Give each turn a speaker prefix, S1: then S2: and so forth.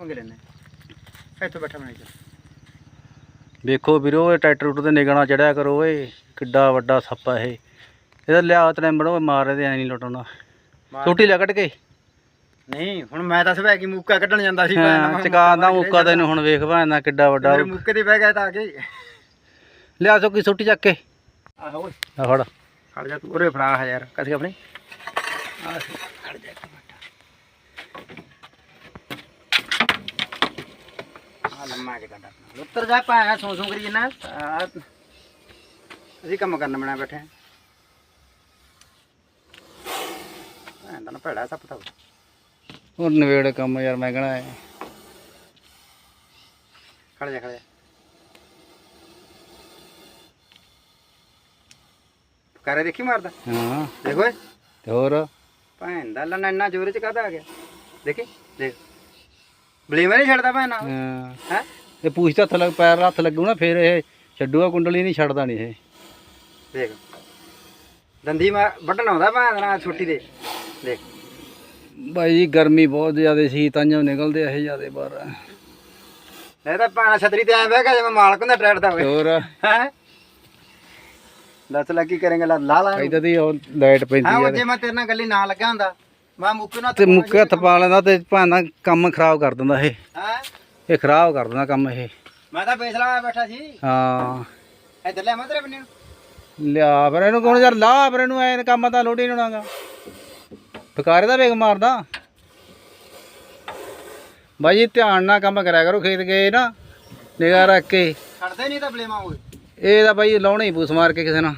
S1: ਪੰਗੇ ਲੈਣੇ ਇੱਥੇ ਬੈਠਾ ਬਣਾਈ ਚੱਲ
S2: ਵੇਖੋ ਵੀਰੋ ਇਹ ਟਰੈਕਟਰ ਉੱਤੇ ਤੇ ਨਿਗਣਾ ਚੜਿਆ ਕਰੋ ਓਏ। ਕਿੱਡਾ ਵੱਡਾ ਸੱਪ ਆ ਇਹ। ਇਹਦਾ ਲਿਆ ਤਨੰਬੜ ਮਾਰ ਇਹਦੇ ਐ ਨਹੀਂ ਲੁੱਟਣਾ ਛੋਟੀ ਕੱਢ ਕੇ।
S1: ਨਹੀਂ ਹੁਣ ਮੈਂ ਤਾਂ ਸਵੇ ਕਿ ਮੁੱਕਾ ਕੱਢਣ ਜਾਂਦਾ ਸੀ
S2: ਚਕਾ ਦਾ
S1: ਮੁੱਕਾ
S2: ਤੈਨੂੰ ਹੁਣ ਵੇਖ ਭਾਂਦਾ ਕਿੱਡਾ ਵੱਡਾ
S1: ਮੇਰੇ ਮੁੱਕੇ ਤੇ ਬਹਿ ਗਿਆ ਤਾਂ ਆ ਕੇ।
S2: ਲਿਆ ਸੋਕੀ ਛੋਟੀ ਚੱਕ ਕੇ।
S1: ਆਹੋ ਓਏ।
S2: ਆ ਫੜ।
S1: ਖੜ ਜਾ ਤੂੰ। ਉਰੇ ਫੜਾ ਹਜ਼ਾਰ ਕਸੀ ਆਪਣੀ। ਆ ਖੜ ਜਾ ਇੱਕ ਮਿੰਟ ਆ ਲੰਮਾ ਜਿਹਾ ਕੱਢ ਆਪਣਾ। ਉੱਤਰ ਜਾ ਪਾਇਆ ਸੌਂ ਸੌਂ ਕਰੀ ਜਨਾ ਅਸੀਂ ਕੰਮ ਕਰਨ ਬਣਾ ਬੈਠੇ ਆਂ ਐਂਦਾ ਨਾ ਭੜਾ ਸੱਪ ਤਾਂ
S2: ਹੋਰ ਨਵੇੜ ਕੰਮ ਯਾਰ ਮੈਂ ਕਹਣਾ ਹੈ
S1: ਖੜ ਜਾ ਖੜ ਜਾ। ਕਰੇ ਦੇਖੀ ਮਾਰਦਾ?
S2: ਹਾਂ।
S1: ਦੇਖ। ਓਏ
S2: ਤੇ ਹੋਰ?
S1: ਭੈਣ ਦਾ ਲੰਨਾ ਇੰਨਾ ਜ਼ੋਰ ਚ ਕਾਹਦਾ ਆ ਗਿਆ? ਦੇਖੀ? ਦੇਖ। ਬਲੇਮਰ ਨਹੀਂ ਛੱਡਦਾ ਭੈਣ
S2: ਹਾਂ।
S1: ਹੈ?
S2: ਇਹ ਪੂਛ ਤੇ ਹੱਥ ਲੱਗ ਪੈਰ ਹੱਥ ਲੱਗੂ ਨਾ ਫੇਰ ਇਹ ਛੱਡੂਗਾ ਕੁੰਡਲੀ ਨਹੀਂ ਛੱਡਦਾ ਨਹੀਂ ਇਹ।
S1: ਦੇਖ। ਦੰਦੀ ਮਾ ਵੱਢਣ ਆਉਂਦਾ ਭੈਣ ਨਾਲ ਛੁੱਟੀ ਦੇ ਦੇਖ।
S2: ਬਾਈ ਜੀ ਗਰਮੀ ਬਹੁਤ ਜ਼ਿਆਦਾ ਸੀ ਤਾਂ ਜੋ ਨਿਕਲਦੇ ਇਹ ਜਿਆਦੇ ਬਾਹਰ।
S1: ਇਹ ਤਾਂ ਭੈਣ ਛਤਰੀ ਤੇ ਐ ਬਹਿ ਗਿਆ ਜਿਵੇਂ ਮਾਲਕ ਹੁੰਦਾ ਟਰੈਕਟਰ ਦਾ
S2: ਹੋਰ?
S1: ਹੈ? ਦੱਸ ਲੈ ਕੀ ਕਰੇਂਗੇ ਲਾ ਲਾ ਲਾ।
S2: ਇਦਾਂ ਦੀ ਉਹ ਲਾਈਟ ਪੈਂਦੀ
S1: ਹਾਂ ਉਹ
S2: ਆ
S1: ਜੇ ਮੈਂ ਤੇਰੇ ਨਾਲ ਗੱਲੀ ਨਾ ਲੱਗਿਆ ਹੁੰਦਾ। ਮੈਂ ਮੁੱਕੇ ਨਾਲ
S2: ਤੇ ਮੁੱਕੇ ਹੱਥ ਪਾ ਲੈਂਦਾ ਤੇ ਭਾਂਦਾ ਕੰਮ ਖਰਾਬ ਕਰ ਦਿੰਦਾ ਇਹ।
S1: ਹੈ?
S2: ਇਹ ਖਰਾਬ ਕਰ ਦਿੰਦਾ ਕੰਮ ਇਹ।
S1: ਮੈਂ ਤਾਂ ਬੇਸਲਾ ਹੋਇਆ ਬੈਠਾ ਸੀ।
S2: ਹਾਂ।
S1: ਇੱਧਰ ਲੈ ਮੈਂ ਤੇਰੇ ਬੰਨੇ ਨੂੰ
S2: ਲਿਆ ਫਿਰ ਇਹਨੂੰ ਕੋਣ ਯਾਰ ਲਾ ਫਿਰ ਇਹਨੂੰ ਐ ਕੰਮ ਤਾਂ ਲੋੜੀ ਨਹੀਂ ਹੋਣਾਗਾ ਫਕਾਰੇ ਦਾ ਵੇਗ ਮਾਰਦਾ। ਬਾਈ ਜੀ ਧਿਆਨ ਨਾਲ ਕੰਮ ਕਰਿਆ ਕਰੋ ਖੇਤ ਗਏ ਨਾ ਨਿਗਾਹ ਰੱਖ ਕੇ।
S1: ਛੱਡਦੇ ਨਹੀਂ ਤਾਂ ਬਲੇਮਾ ਹੋਏ
S2: ਇਹ ਤਾਂ ਬਾਈ ਲਾਉਣਾ ਹੀ ਪੂਸ ਮਾਰ ਕੇ ਕਿਸੇ ਨਾਲ।